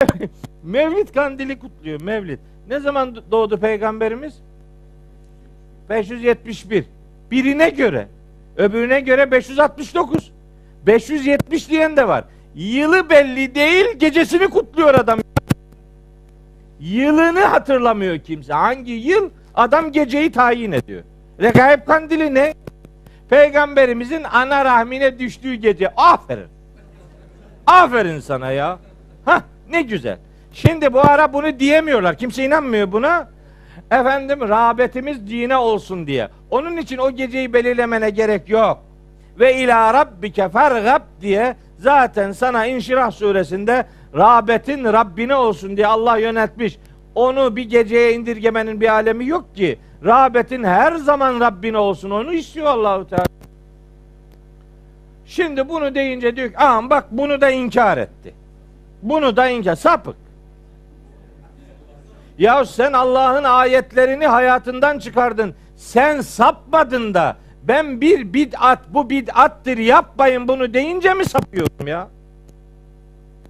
Mevlid kandili kutluyor Mevlid. Ne zaman doğdu peygamberimiz? 571. Birine göre. Öbürüne göre 569. 570 diyen de var. Yılı belli değil, gecesini kutluyor adam. Yılını hatırlamıyor kimse. Hangi yıl? Adam geceyi tayin ediyor. Regaib kandili ne? Peygamberimizin ana rahmine düştüğü gece. Aferin. Aferin sana ya. Hah ne güzel. Şimdi bu ara bunu diyemiyorlar. Kimse inanmıyor buna. Efendim rağbetimiz dine olsun diye. Onun için o geceyi belirlemene gerek yok. Ve ila rabbike fergab diye zaten sana İnşirah suresinde rağbetin Rabbine olsun diye Allah yönetmiş. Onu bir geceye indirgemenin bir alemi yok ki. Rağbetin her zaman Rabbine olsun. Onu istiyor Allahu Teala. Şimdi bunu deyince diyor ki, "Aman bak bunu da inkar etti. Bunu da inkar. Sapık. Ya sen Allah'ın ayetlerini hayatından çıkardın. Sen sapmadın da ben bir bid'at bu bid'attır yapmayın bunu deyince mi sapıyorum ya?